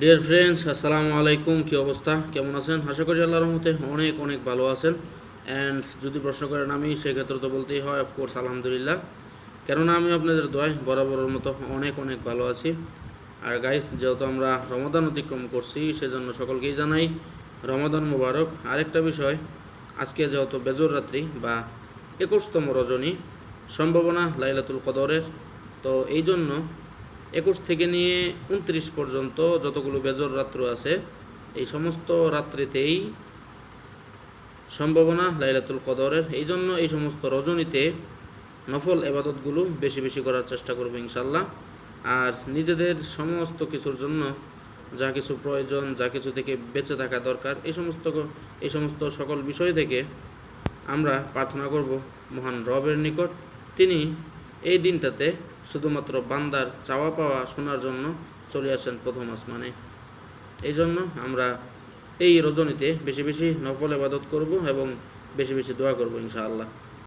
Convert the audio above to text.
Dear friends আসসালামু আলাইকুম, কী অবস্থা? কেমন আছেন? আশা করি আল্লাহর রহমতে অনেক অনেক ভালো আছেন। অ্যান্ড যদি প্রশ্ন করেন আমি, সেক্ষেত্রে তো বলতেই হয় অফকোর্স আলহামদুলিল্লাহ। কেননা আমি আপনাদের দয় বরাবরের মতো অনেক অনেক ভালো আছি। আর গাইস যেহেতু আমরা রমাদান অতিক্রম করছি, সেজন্য সকলকেই জানাই রমাদান মুবারক। আরেকটা বিষয়, আজকে যেহেতু বেজর রাত্রি বা একুশতম রজনী, সম্ভাবনা লাইলাতুল কদরের। তো এই জন্য একুশ থেকে নিয়ে উনত্রিশ পর্যন্ত যতগুলো বেজর রাত্র আছে, এই সমস্ত রাত্রিতেই সম্ভাবনা লাইলাতুল কদরের। এই জন্য এই সমস্ত রজনীতে নফল এবাদতগুলো বেশি বেশি করার চেষ্টা করব ইনশাল্লাহ আর নিজেদের সমস্ত কিছুর জন্য যা কিছু প্রয়োজন, যা কিছু থেকে বেঁচে থাকা দরকার, এই সমস্ত এই সমস্ত সকল বিষয় থেকে আমরা প্রার্থনা করব মহান রবের নিকট। তিনি এই দিনটাতে শুধুমাত্র বান্দার চাওয়া পাওয়া শোনার জন্য চলে আসেন প্রথম আসমানে। এই জন্য আমরা এই রজনীতে বেশি বেশি নফল এবাদত করব এবং বেশি বেশি দোয়া করব ইনশাআল্লাহ।